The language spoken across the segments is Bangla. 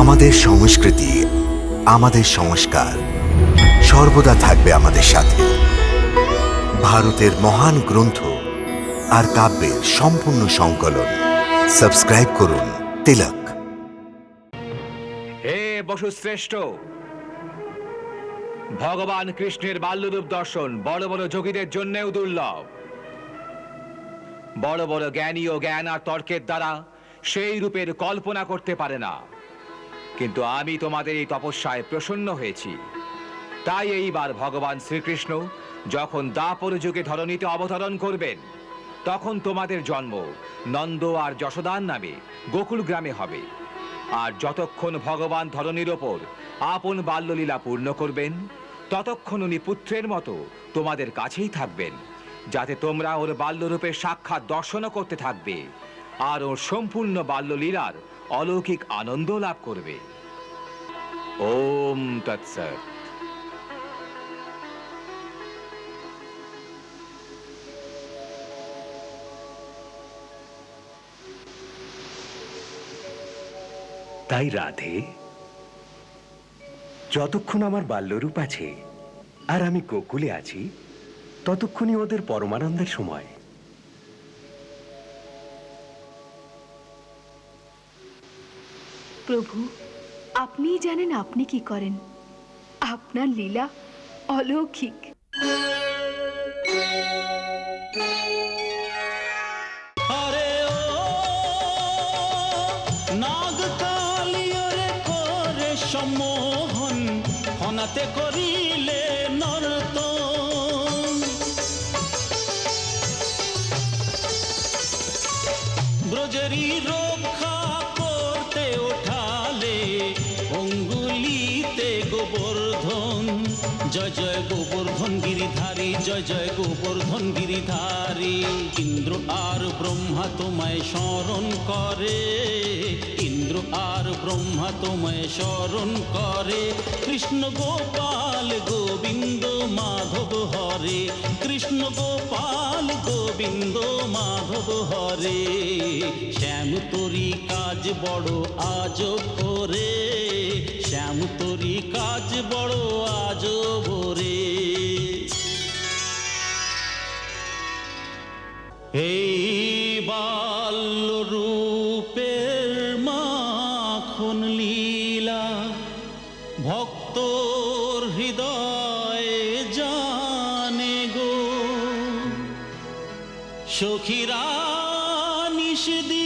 আমাদের সংস্কৃতি, আমাদের সংস্কার সর্বদা থাকবে আমাদের সাথে। ভারতের মহান গ্রন্থ আর কাব্যের সম্পূর্ণ সংকলন। সাবস্ক্রাইব করুন তিলক। হে বসুশ্রেষ্ঠ, ভগবান কৃষ্ণের বাল্যরূপ দর্শন বড় বড় যোগীদের জন্যেও দুর্লভ। বড় বড় জ্ঞানী ও জ্ঞান আর তর্কের দ্বারা সেই রূপের কল্পনা করতে পারে না। কিন্তু আমি তোমাদের এই তপস্যায় প্রসন্ন হয়েছি। তাই এইবার ভগবান শ্রীকৃষ্ণ যখন দাপর যুগে ধরণীতে অবতরণ করবেন, তখন তোমাদের জন্ম নন্দ আর যশোদান নামে গোকুল গ্রামে হবে। আর যতক্ষণ ভগবান ধরণীর ওপর আপন বাল্যলীলা পূর্ণ করবেন, ততক্ষণ উনি পুত্রের মতো তোমাদের কাছেই থাকবেন, যাতে তোমরা ওর বাল্যরূপের সাক্ষাৎ দর্শনও করতে থাকবে, আর ওর সম্পূর্ণ বাল্যলীলার অলৌকিক আনন্দ লাভ করবে। ওম তৎসৎ তাই রাধে, যতক্ষণ আমার বাল্যরূপ আছে আর আমি গোকুলে আছি, ততক্ষণই ওদের পরমানন্দের সময়। প্রভু, আপনিই জানেন আপনি কি করেন। আপনার লীলা অলৌকিক। সম্মোহন হনাতে করিলে নর্তন। ব্রজেরি রক্ষা গোবর্ধন। জয় জয় গোবর্ধন গিরিধারী, জয় জয় গোবর্ধন গিরিধারী। ইন্দ্র আর ব্রহ্মা তোমায় স্মরণ করে। ইন্দ্র আর ব্রহ্মা তোমায় স্মরণ করে। কৃষ্ণ গোপাল গোবিন্দ মাধব হরে। কৃষ্ণ গোপাল গোবিন্দ মাধব হরে। শ্যাম তোরি কাজ বড় আজ করে। শ্যাম তোরি কাজ বড় আজ ভোরে। এই বাল্য রূপের মাখন লীলা ভক্তর হৃদয়ে জানে গো। সখীরা নিষদিন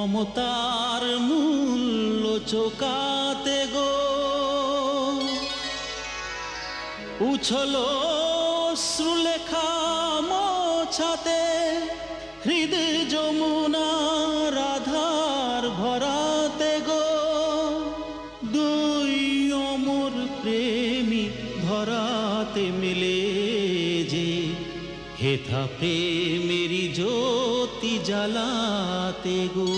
মমতার মূল্য চোকাতে গো। উছলো শ্রুলেখা মোছাতে হৃদয় যমুনা রাধার ভরাতে গো। দুই অমর প্রেমী ধরাতে মিলে যে হেথা প্রেমেরি জ্যোতি জ্বালাতে গো।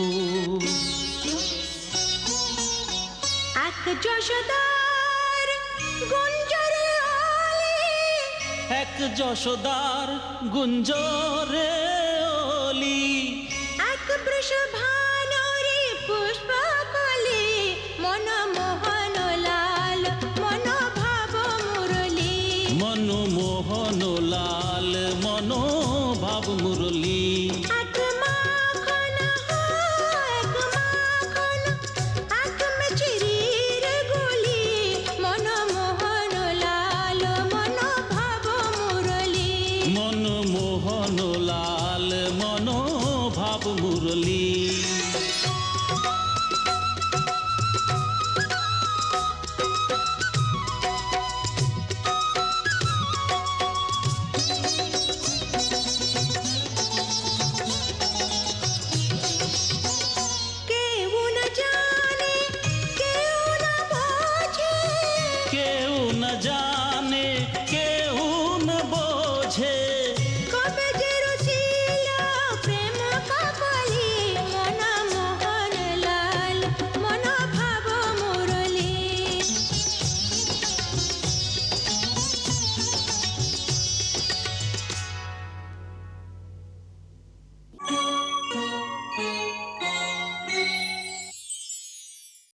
এক যশোদার গুঞ্জরে আলে। এক যশোদার গুঞ্জরে অলি এক বৃষভানুরে পুষ্পকলে। মনমোহন লাল মনোভাব মুরলী। মনমোহন লাল মনোভাব মুরলী।